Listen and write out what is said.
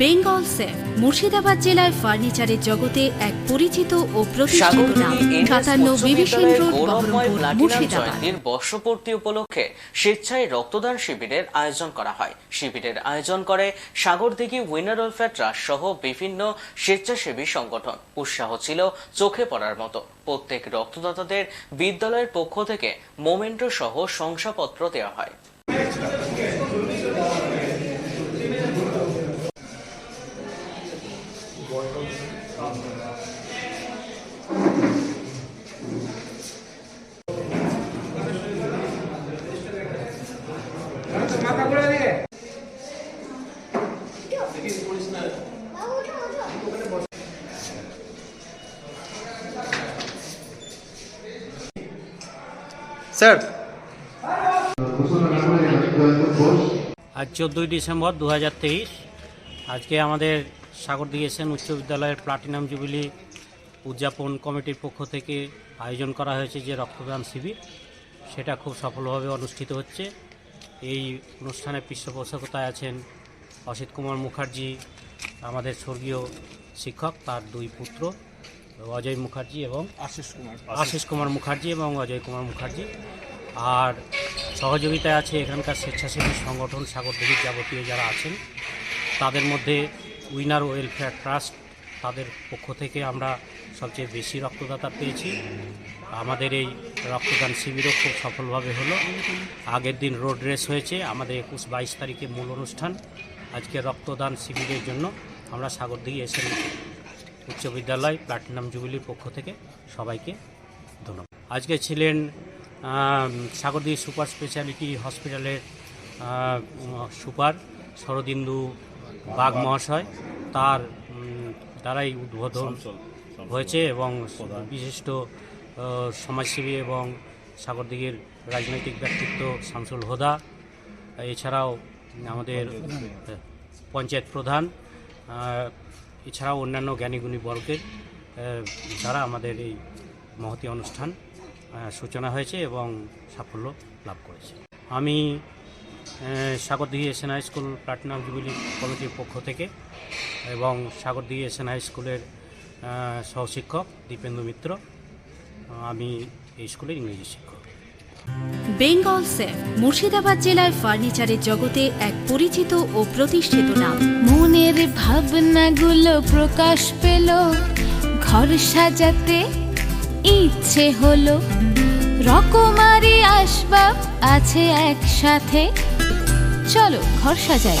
Bengal safe Murshidabad জেলায় ফার্নিচারের জগতে এক পরিচিত ও প্রতিষ্ঠিত নাম সাতান্ন বিভীষণ রোড বহরমপুর মুর্শিদাবাদ। জয়ন্তীর বর্ষপূর্তি উপলক্ষে স্বেচ্ছায় রক্তদান শিবিরের আয়োজন করা হয়। শিবিরের আয়োজন করে সাগরদিঘি উইনার ওয়েলফেয়ার ট্রাস্ট সহ বিভিন্ন স্বেচ্ছাসেবী সংগঠন। উৎসাহ ছিল চোখে পড়ার মতো। প্রত্যেক রক্তদাতাদের বিদ্যালয়ের পক্ষ থেকে মোমেন্টো সহ শংসাপত্র দেওয়া হয়। স্যার। আজ চোদ্দোই ডিসেম্বর দু হাজার তেইশ। আজকে আমাদের সাগর এসএন উচ্চ বিদ্যালয়ের প্লাটিনাম জুবিলি উদযাপন কমিটির পক্ষ থেকে আয়োজন করা হয়েছে যে রক্তদান শিবির। সেটা খুব সফলভাবে অনুষ্ঠিত হচ্ছে। এই অনুষ্ঠানে পৃষ্ঠপোষকতায় আছেন অসিত কুমার মুখার্জি আমাদের স্বর্গীয় শিক্ষক তার দুই পুত্র অজয় মুখার্জি এবং আশিস কুমার। আশিস কুমার মুখার্জি এবং অজয় কুমার মুখার্জি। আর সহযোগিতায় আছে এখানকার স্বেচ্ছাসেবী সংগঠন সাগরদিঘির যাবতীয় যারা আছেন তাদের মধ্যে উইনার ওয়েলফেয়ার ট্রাস্ট তাদের পক্ষ থেকে আমরা সবচেয়ে বেশি রক্তদাতা পেয়েছি। আমাদের এই রক্তদান শিবিরও খুব সফলভাবে হলো। আগের দিন রোড রেস হয়েছে, আমাদের একুশ বাইশ তারিখে মূল অনুষ্ঠান। আজকে রক্তদান শিবিরের জন্য আমরা সাগরদিঘি এসে উচ্চ বিদ্যালয় প্লাটিনাম জুবিলির পক্ষ থেকে সবাইকে ধন্যবাদ। আজকে ছিলেন সাগরদিঘি সুপার স্পেশালিটি হসপিটালের সুপার শরদিন্দু বাঘ মহাশয়। তার দ্বারাই উদ্বোধন হয়েছে এবং বিশিষ্ট সমাজসেবী এবং সাগরদিঘির রাজনৈতিক ব্যক্তিত্ব শামসুল হোদা এছাড়াও আমাদের পঞ্চায়েত প্রধান। এছাড়াও অন্যান্য জ্ঞানীগুণী বর্গের দ্বারা আমাদের এই মহতি অনুষ্ঠান সূচনা হয়েছে এবং সাফল্য লাভ করেছে। আমি Sagardighi high school platinum jubilee কমিটির পক্ষ থেকে এবং সাগরদিঘি এসএন হাই স্কুলের সহশিক্ষক দীপেন্দু মিত্র। আমি এই স্কুলের ইংরেজি শিক্ষক। বেঙ্গল সেফ, মুর্শিদাবাদ জেলায় ফার্নিচারের জগতে এক পরিচিত ও প্রতিষ্ঠিত নাম। মনের ভাবনাগুলো প্রকাশ পেল, ঘর সাজাতে ইচ্ছে হলো। রকমারি আসবাব আছে একসাথে। চলো ঘর সাজাই।